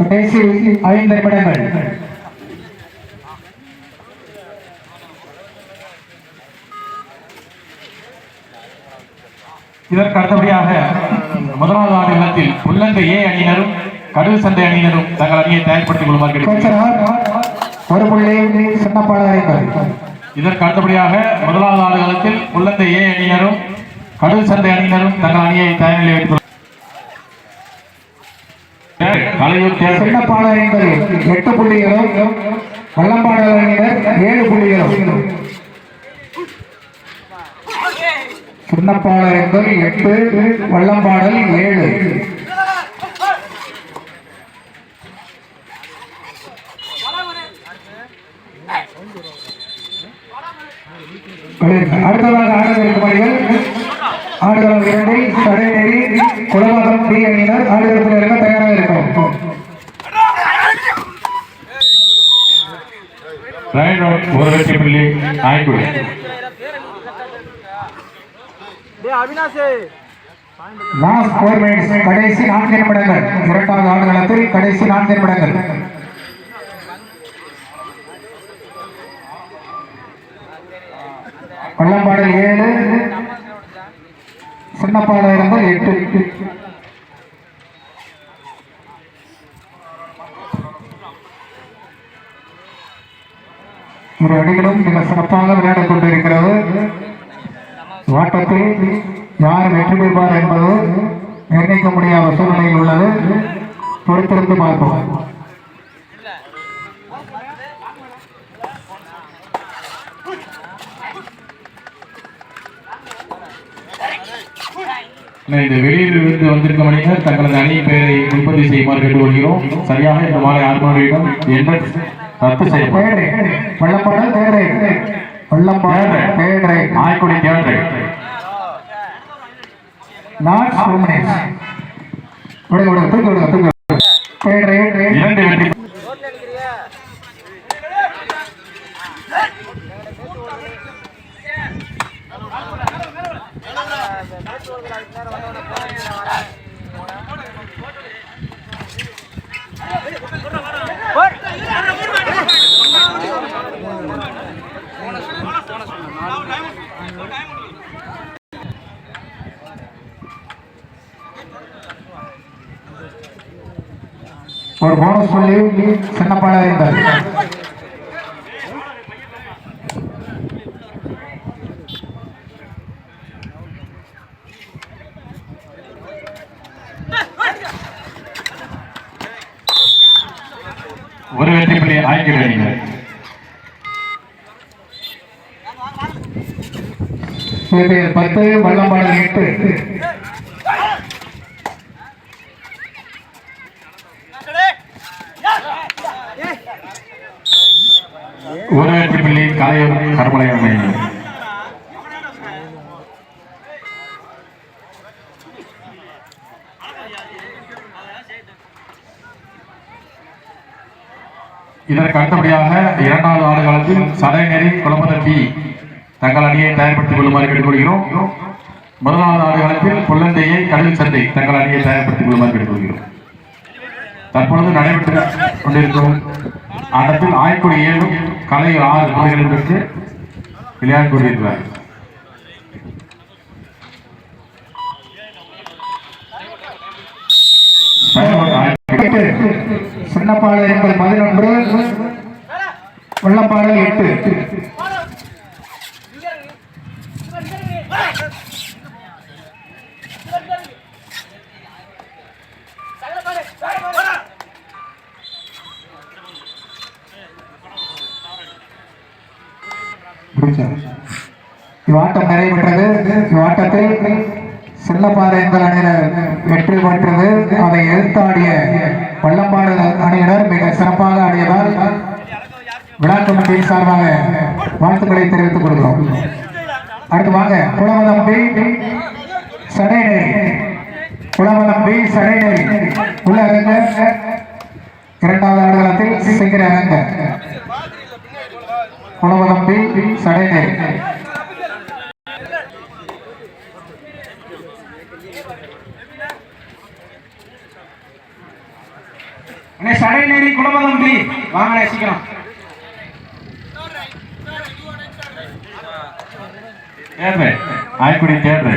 கடைசி ஐந்து நிமிடங்கள் இதற்கு அடுத்தபடியாக முதலாவது ஆண்டு நிலத்தில் உள்ளந்த ஏ அணியினரும் கடல் சந்தை அணியினரும் தங்கள் அணியை தயார்படுத்திக். கோச்சரார் ஒரு புள்ளி இதற்கு அடுத்தபடியாக முதலாவது ஆண்டு காலத்தில் உள்ளந்த ஏ அணியினரும் கடல் சந்தை அணியினரும் தங்கள் அணியை தயார் நிலையில் வைத்துக் கொள்ளுமாறு எட்டு புள்ளிகளும் வல்லம்பாடல் அணியினர் ஏழு புள்ளிகளும். சின்னப்பாளையங்கள் எட்டு வல்லம்பாடல் ஏழு. ஆடுகளம் இரண்டில் சடைநெறி குலவாகம் பி அணியினர் ஆடுகளத்தில் இறங்க தயாராக இருக்கும். ஒரு வெற்றி புள்ளி நாய்க்குடி லாஸ்ட் ஃபோர் மினிட்ஸ் கடைசி நான்கு நிமிடங்கள். இரண்டாவது ஆடுகளத்தில் கடைசி நான்கு நிமிடங்கள். வல்லம்பாடல் ஏழு சின்னப்பாளையங்கள் எட்டு. இரு அணிகளும் மிக சிறப்பாக விளையாடிக் கொண்டிருக்கிறது. ஓட்டத்தில் யார் வெற்றி பெறுவார் என்பது நிர்ணயிக்க முடியாத சூழ்நிலையில் உள்ளது. பொறுத்திருந்து பார்ப்போம். இந்த வெளியிலிருந்து வந்திருக்கும் அணியினர் தங்களது அணி பெயரை முன்பதிவு செய்யுமாறு கேட்டுக்கொள்கிறோம். சரியாக இந்த மாலை ஆறு மணியிடம் என்ற ரத்து செய்யப்படும். தேர்டு வல்லம்பாடல் தேர்டு வல்லம்பாடல் தேர்டு நாய்க்குடி தேர்தல். நாட் சூமனேஸ் விடுங்க விடுங்க தூக்கி விடுங்க தூக்கி இரண்டு வெற்றி ஒரு போனஸ் சொல்லி சின்னப்பாளையங்கள் ஒரு வெற்றி புள்ளி நாய்க்குடி பத்து வள்ளம்பாடு எட்டு. ஒரு வெற்றி புள்ளி கலையூர் இதற்கு அடுத்தபடியாக இரண்டாவது ஆண்டு காலத்தில் சடைநெறி பி தங்கள் அணியை தயார்படுத்திக் கொள்ளுமாறு கேட்டுக்கொள்கிறோம். முதலாவது ஆண்டு காலத்தில் புல்லந்தையை கடல் சந்தை தங்கள் அணியை தயார்படுத்திக் கொள்ளுமாறு கேட்டுக்கொள்கிறோம். தற்பொழுது நடைபெற்று கொண்டிருக்கும் ஆட்டத்தில் ஆய்க்குடி ஏழும் கலை ஆறு புள்ளிகள் பெற்று விளையாட்டு கொண்டிருக்கிறார் எட்டு சின்னப்பாளையங்கள் பதினொன்று வல்லம்பாடல் எட்டு. இவ்வாட்டம் நிறைவேற்றது. இவ்வாட்டத்தில் சின்னப்பாறையங்கள் அணியினர் வெற்றி பெற்றது. அதை எதிர்த்தாடிய வல்லம்பாடு அணியினர் மிக சிறப்பாக ஆடியதால் விழா கமிட்டியின் சார்பாக வாழ்த்துக்களை தெரிவித்துக் கொள்கிறோம். அடுத்து வாங்க குளவதம்பி சடைநெறி. குளவதம்பி சடைநெறி. உள்ள அரங்க இரண்டாவது ஆடுகளத்தில் சிங்கிர அரங்க குளவதம் சடை சடைநெறி கணேஷ் வாங்க சீக்கிரம். தேர்வு. ஆய்க்குடி தேர்வு.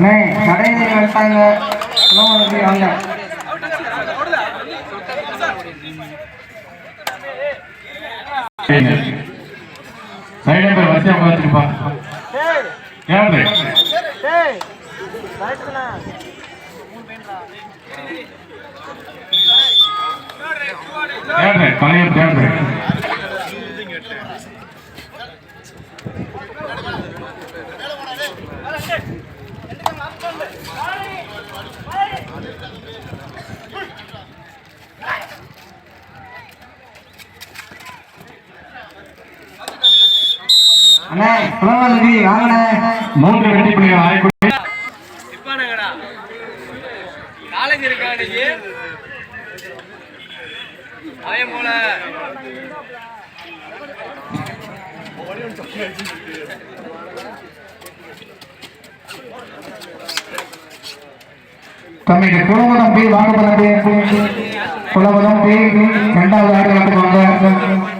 அண்ணே கடையில் வந்துட்டாங்க குளமதம் வாங்க. சைடு நம்பர் வரிசையா அண்ணே பி வாங்கண்ணே. மூன்று வெற்றி புள்ளிகள் ஆய்க்குடி. நாளைக்கு இருக்கா இன்னைக்கு அவன் போல. பி பி இரண்டாவது ஆடுகளுக்கு வாங்க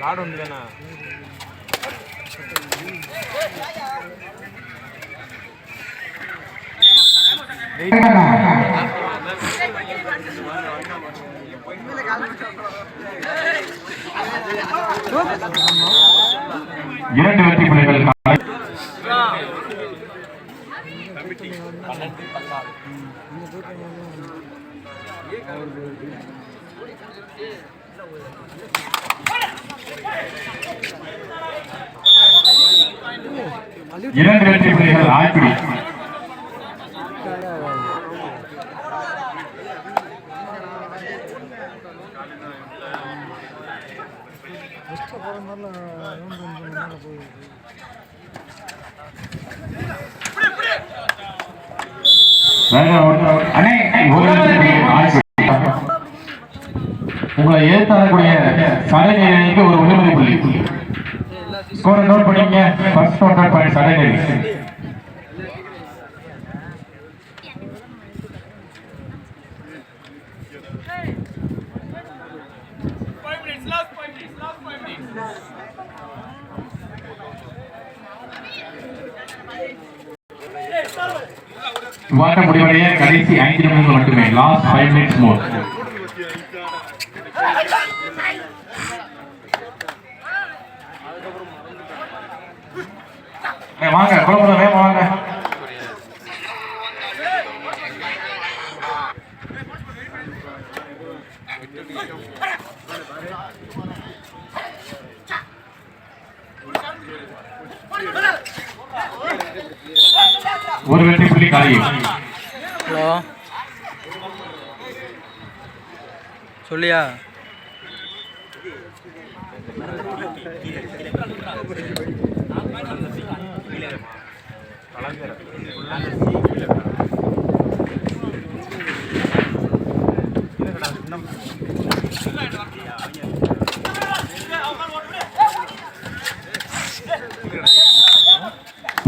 లాడు ఉందిలేనా இரண்டு வெற்றி புள்ளிகள் காலை இரண்டு வெற்றி புள்ளிகள் ஆய்க்குடி வேற அண்ணே ஒரு வெற்றி உங்களை ஏற்றாக்கூடிய சடைநேரிக்கு ஒரு உயர்மதி புள்ளி ஸ்கோரை நோட் பண்ணிங்க ஃபர்ஸ்ட் நோட் பாயிண்ட் சடைநேரி வாட்ட முடிவடைய கடைசி ஐந்து நிமிடங்கள் மட்டுமே. லாஸ்ட் ஃபைவ் மினிட்ஸ் மோர் வாங்க குழம்புல வேக வாங்க. ஒரு வெற்றி புள்ளி காலி. ஹலோ. சொல்லியா?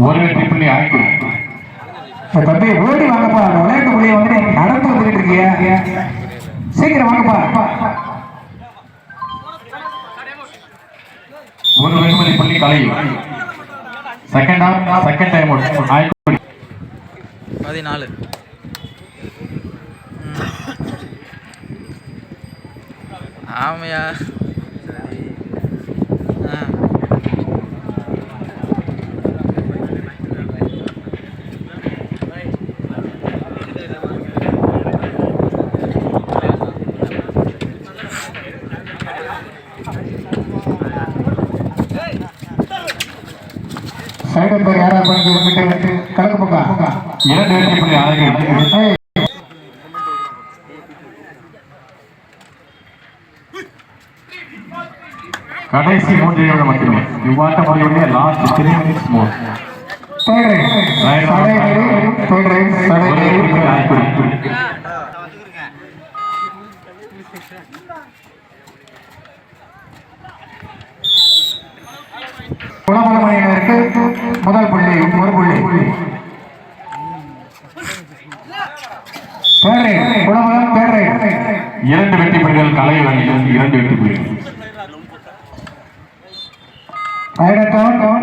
ஒரு வெற்றி புள்ளி ஆய்க்குடி தம்பி ஓடி வாங்கப்பா. விளையாட்டு புள்ளிய வந்து நடந்து வந்துட்டு இருக்கீங்க சீக்கிரம் வாங்கப்பா. ஒரு வெகுமதி புள்ளி கலையும். Second half second time out பதினாலு. ஆமையா. தயாராக பண்ணிட்டு கலக்கு பக்கம் இரண்டு வெற்றி புள்ளி கடைசி மூன்று நிமிடம் மட்டுமே இவ்வாட்ட முடிவுடைய லாஸ்ட் த்ரீ மினிட்ஸ் மோர்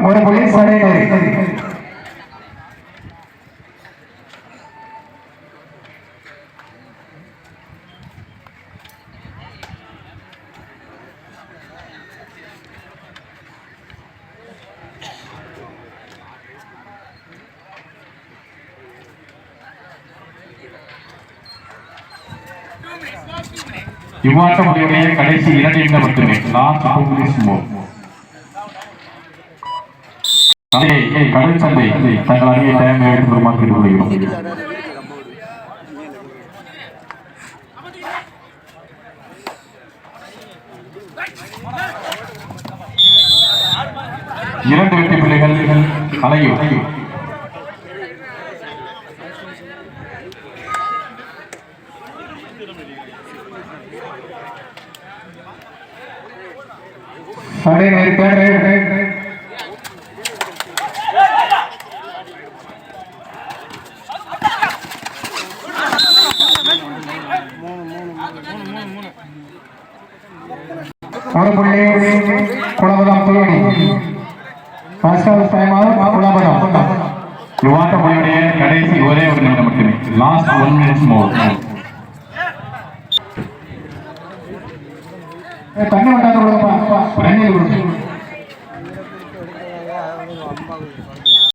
ஒரு போலீஸ் படையினர் இவ்வாட்டம் உடைய கடைசி இரண்டு நிமிடம் மட்டுமே. லாஸ்ட் டூ மினிட்ஸ் மோர் கடல் சந்தை தங்கள் அணியை தயார் எடுத்து வருமாறு கேட்டுக்கொள்கிறோம் இரண்டு வெற்றி பிள்ளைகள் அலையும். சடை நேரு, third குளபதம் தூணி ஃபர்ஸ்ட் ஹவுஸ் குளபதம் இவ்வாட்ட முடிவுடைய கடைசி ஒரே ஒரு நிமிடம் மட்டுமே. லாஸ்ட் ஒன் மினிட்ஸ் மோர் தண்ணி கொண்டாந்து கொடுப்பா தண்ணி